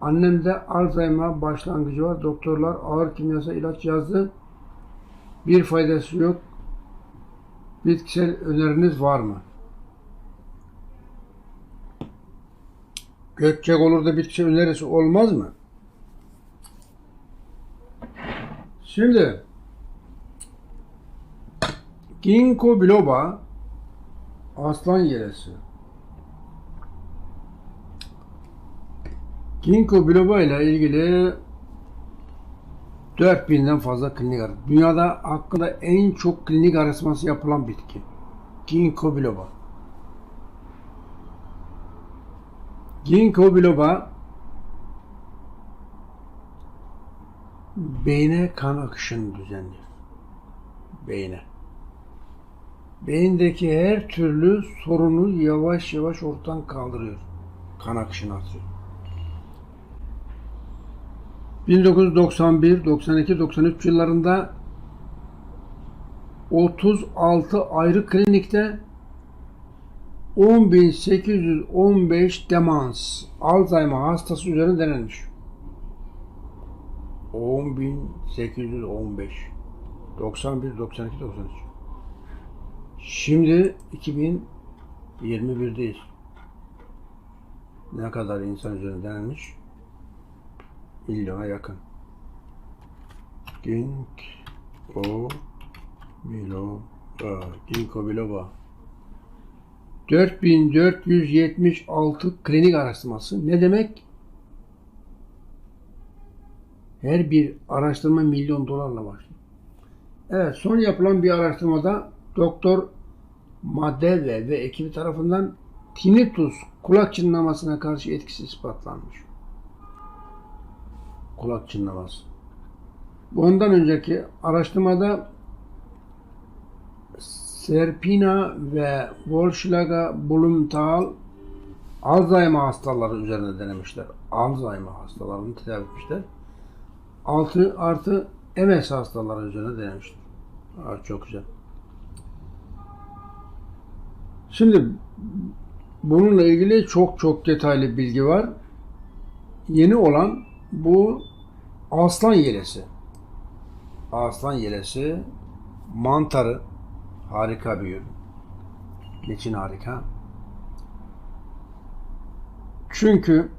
Annemde Alzheimer başlangıcı var. Doktorlar ağır kimyasal ilaç yazdı. Bir faydası yok. Bitkisel öneriniz var mı? Gökçek olur da bitkisel önerisi olmaz mı? Şimdi Ginkgo biloba aslan yelesi. Ginkgo biloba ile ilgili 4000'den fazla klinik araştırma. Dünyada hakkında en çok klinik araştırması yapılan bitki. Ginkgo biloba. Ginkgo biloba beyne kan akışını düzenliyor. Beyne. Beyindeki her türlü sorunu yavaş yavaş ortadan kaldırıyor. Kan akışını artırıyor. 1991, 92, 93 yıllarında 36 ayrı klinikte 10.815 demans, Alzheimer hastası üzerine denenmiş. 10.815 91, 92, 93 Şimdi 2021'deyiz. Ne kadar insan üzerine denenmiş? Milyona yakın. Ginkgo biloba. Ginkgo biloba. 4476 klinik araştırması. Ne demek? Her bir araştırma milyon dolarla başlıyor. Evet, son yapılan bir araştırmada Doktor Madeve ve ekibi tarafından tinnitus kulak çınlamasına karşı etkisi ispatlanmış. Kulak çınlaması. Bundan önceki araştırmada Serpina ve Wolfschlager Blumenthal Alzheimer hastaları üzerine denemişler. Alzheimer hastalarını tedavi etmişler. 6 artı MS hastaları üzerine denemişler. Aa, çok güzel. Şimdi bununla ilgili çok çok detaylı bilgi var. Yeni olan bu aslan yelesi. Aslan yelesi mantarı harika bir ürün. Niçin harika? Çünkü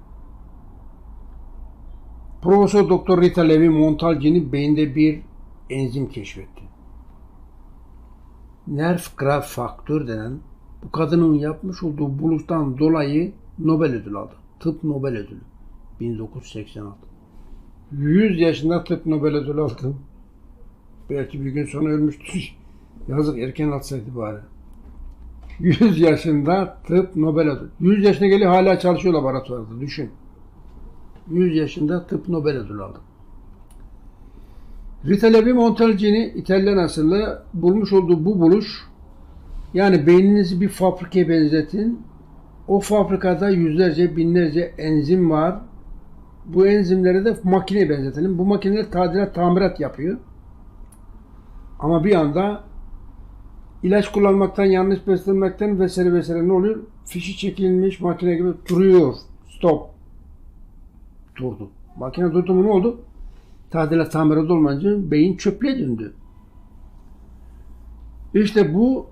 Profesör Doktor Rita Levi Montalcini beyinde bir enzim keşfetti. Nerf graf faktör denen bu kadının yapmış olduğu buluştan dolayı Nobel ödülü aldı. Tıp Nobel ödülü. 1986. 100 yaşında tıp Nobel ödülü aldı. Belki bir gün sonra ölmüştür. Yazık erken atsaydı bari. 100 yaşında tıp Nobel ödülü. 100 yaşına geliyor hala çalışıyor laboratuvarda. Düşün. 100 yaşında tıp Nobel ödülü aldı. Rita Levi Montalcini İtalyan asıllı bulmuş olduğu bu buluş yani beyninizi bir fabrikaya benzetin. O fabrikada yüzlerce, binlerce enzim var. Bu enzimleri de makineye benzetelim. Bu makineler tadilat, tamirat yapıyor. Ama bir anda ilaç kullanmaktan, yanlış beslenmekten vesaire vesaire ne oluyor? Fişi çekilmiş makine gibi duruyor. Stop. Durdu. Makine durdu mu ne oldu? Tadilat, tamirat olmayınca beyin çöplüğe döndü. İşte bu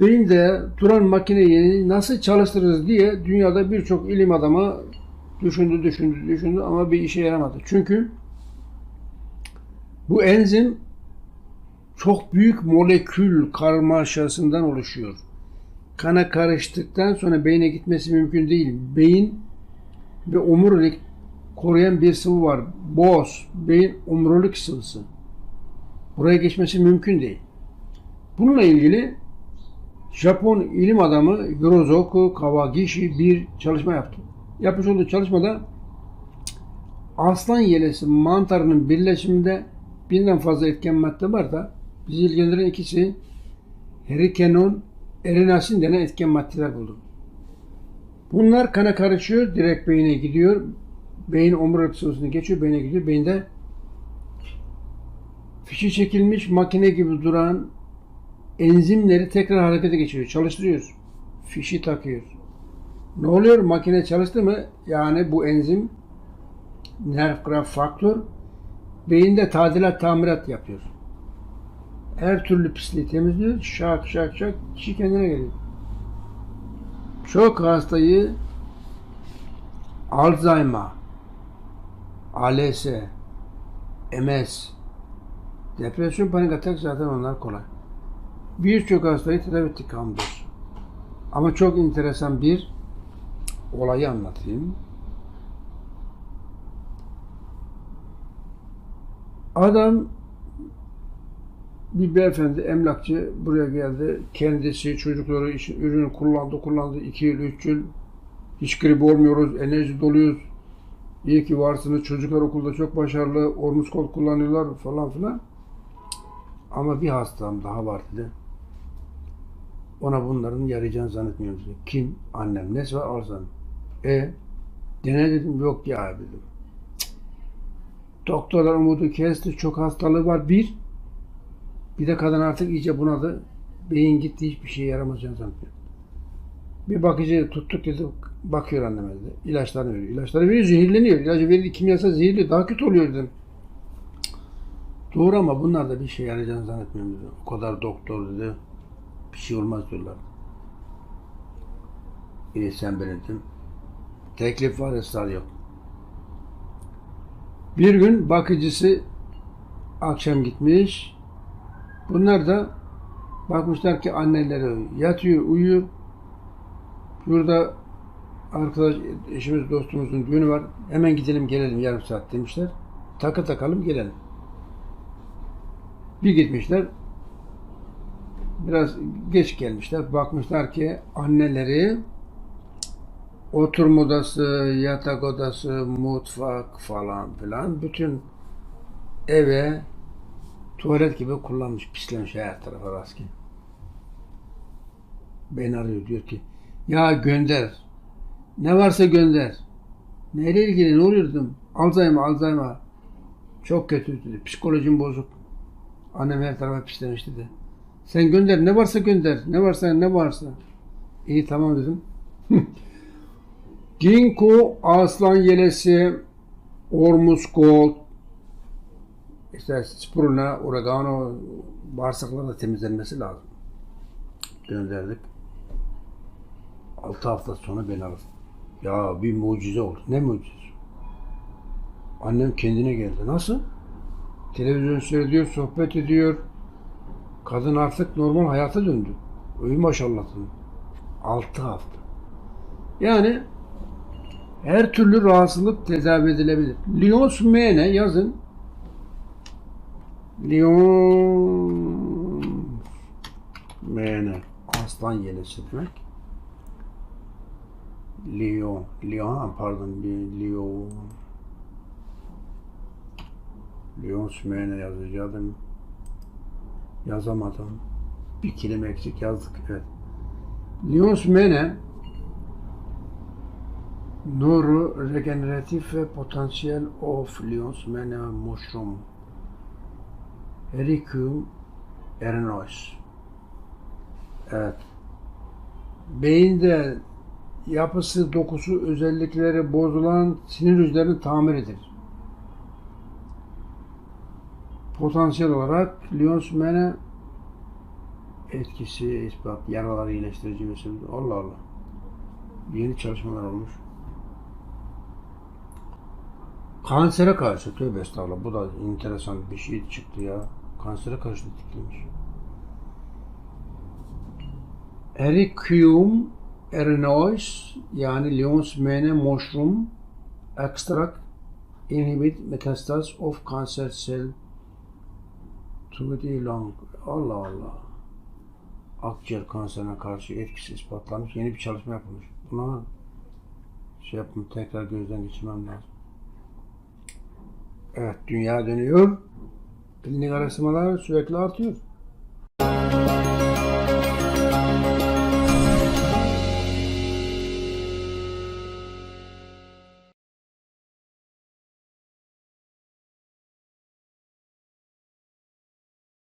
beyinde duran makineyi nasıl çalıştırırız diye dünyada birçok ilim adamı düşündü, düşündü, düşündü ama bir işe yaramadı. Çünkü bu enzim çok büyük molekül karmaşasından oluşuyor. Kana karıştıktan sonra beyne gitmesi mümkün değil. Beyin ve omurilik koruyan bir sıvı var. Boğaz, beyin omurilik sıvısı. Buraya geçmesi mümkün değil. Bununla ilgili Japon ilim adamı Yorozoku Kawagishi bir çalışma yaptı. Yapmış olduğu çalışmada aslan yelesi mantarının birleşiminde binden fazla etken madde var da bizi ilgilendiren ikisi herikenon, erinasin denen etken maddeler buldu. Bunlar kana karışıyor, direkt beyine gidiyor. Beyin omurilik sıvısını geçiyor, beyne gidiyor. Beyinde fişi çekilmiş makine gibi duran enzimleri tekrar harekete geçiriyor. Çalıştırıyoruz. Fişi takıyoruz. Ne oluyor? Makine çalıştı mı? Yani bu enzim nerve growth faktör beyinde tadilat tamirat yapıyor. Her türlü pisliği temizliyor. Şak şak şak kişi kendine geliyor. Çok hastayı Alzheimer, ALS, MS, depresyon, panik atak zaten onlar kolay. Birçok hastayı tedavi ettik hamdolsun. Ama çok enteresan bir olayı anlatayım. Adam bir beyefendi emlakçı buraya geldi. Kendisi çocukları için ürünü kullandı kullandı. 2 yıl 3 yıl hiç grip olmuyoruz. Enerji doluyuz. İyi ki varsınız. Çocuklar okulda çok başarılı. Ormus kol kullanıyorlar falan filan. Ama bir hastam daha var dedi. Ona bunların yarayacağını zannetmiyorum. Kim? Annem. Nesi var? Alzheimer. E? Dene dedim. Yok ya dedim. Doktorlar umudu kesti. Çok hastalığı var. Bir. Bir de kadın artık iyice bunadı. Beyin gitti. Hiçbir şeye yaramayacağını zannetmiyorum. Bir bakıcı tuttuk dedi. Bakıyor anneme dedi. İlaçlarını veriyor. İlaçları veriyor. Zehirleniyor. İlacı verildi. Kimyasal zehirli. Daha kötü oluyor dedim. Doğru ama bunlar da bir şey yarayacağını zannetmiyorum dedi. O kadar doktor dedi. Bir şey olmaz diyorlar. İyi sen belirttin. Teklif var ısrar yok. Bir gün bakıcısı akşam gitmiş. Bunlar da bakmışlar ki anneleri yatıyor, uyuyor. Burada arkadaş, eşimiz, dostumuzun düğünü var. Hemen gidelim gelelim yarım saat demişler. Takı takalım gelelim. Bir gitmişler. Biraz geç gelmişler. Bakmışlar ki anneleri oturma odası, yatak odası, mutfak falan filan bütün eve tuvalet gibi kullanmış, pislemiş her tarafa rastgele. Beni arıyor diyor ki ya gönder. Ne varsa gönder. Neyle ilgili ne oluyor. Alzheimer, Alzheimer. Çok kötü dedi. Psikolojim bozuk. Annem her tarafa pislemiş dedi. Sen gönder. Ne varsa gönder. Ne varsa ne varsa. İyi tamam dedim. Ginkgo, aslan yelesi, ormus gold, işte spirulina, oregano bağırsakların da temizlenmesi lazım. Gönderdik. 6 hafta sonra beni aradı. Ya bir mucize oldu. Ne mucizesi? Annem kendine geldi. Nasıl? Televizyon seyrediyor, sohbet ediyor. Kadın artık normal hayata döndü. Öyle maşallah. 6 hafta. Yani her türlü rahatsızlık tedavi edilebilir. Lyons mene yazın. Lyons mene aslan yelesi demek. Lyon, Lyon pardon Lyon Lyon Sümeyne yazacaktım. Yazamadım. Bir kelime eksik yazdık. Evet. Lyon Sümeyne Nuru regeneratif ve potansiyel of Lyon Sümeyne mushroom Ericum erinois. Evet. Beyinde yapısı, dokusu, özellikleri bozulan sinir hücrelerini tamir eder. Potansiyel olarak Lyons mene etkisi, ispat, yaraları iyileştirici vesaire. Allah Allah. Yeni çalışmalar olmuş. Kansere karşı, tövbe estağfurullah. Bu da enteresan bir şey çıktı ya. Kansere karşı etkiliymiş. Ericium erinois yani Lyons mene mushroom extract inhibit metastase of cancer cell to the lung. Allah Allah. Akciğer kanserine karşı etkisi ispatlanmış. Yeni bir çalışma yapılmış. Buna şey yapma tekrar gözden geçirmem lazım. Evet dünya dönüyor. Klinik araştırmalar sürekli artıyor.